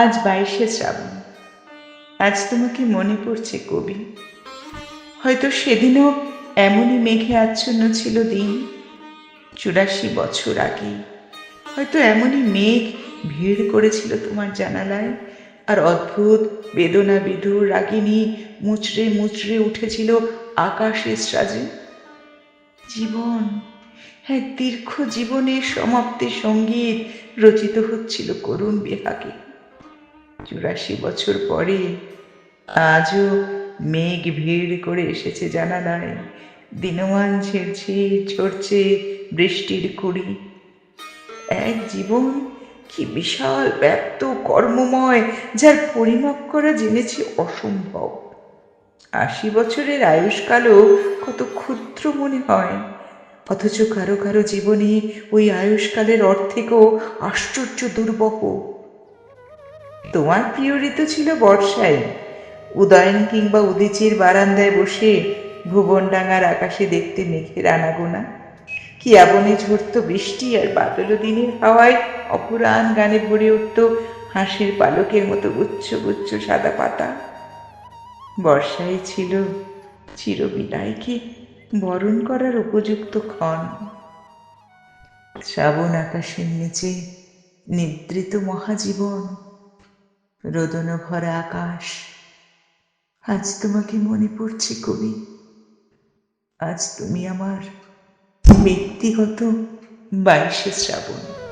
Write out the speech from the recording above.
আজ বাইশে শ্রাবণ। আজ তোমাকে মনে পড়ছে কবি। হয়তো সেদিনও এমনই মেঘে আচ্ছন্ন ছিল দিন। চুরাশি বছর আগে হয়তো এমনই মেঘ ভিড় করেছিল তোমার জানালায়। আর অদ্ভুত বেদনা বিধুর রাগিনী মুচড়ে মুচড়ে উঠেছিল আকাশের সাজে জীবন, এক দীর্ঘ জীবনের সমাপ্তি সংগীত রচিত হচ্ছিল করুণ বিহাকে চুরাশি বছর পরে আজও মেঘ ভিড় করে এসেছে জানালায়। দিনমান ঝেড়ছে ঝরছে বৃষ্টির কুড়ি। এক জীবন কি বিশাল ব্যক্ত কর্মময় যার পরিমাপ করা জেনেছি অসম্ভব। আশি বছরের আয়ুষ্কালও কত ক্ষুদ্র মনে হয়। অথচ কারও কারও জীবনে ওই আয়ুষ্কালের অর্থেকেও আশ্চর্য দুর্বহ। তোমার প্রিয় ঋতু ছিল বর্ষায়। উদয়ন কিংবা উদিচির বারান্দায় বসে ভুবনডাঙ্গার আকাশে দেখতে মেঘের আনাগোনা। কি আবনে ঝরত বৃষ্টি আর বাদল দিনের হাওয়ায় অপুরাণ গানে ভরে উঠত হাঁসের পালকের মতো গুচ্ছ গুচ্ছ সাদা পাতা। বর্ষায় ছিল চিরবিদায়কে বরণ করার উপযুক্ত ক্ষণ। শ্রাবণ আকাশের নিচে নিদ্রিত মহাজীবন। রোদন ভরা আকাশ। আজ তোমাকে মনে পড়ছে কবি। আজ তুমি আমার ব্যক্তিগত বাইশে শ্রাবণ।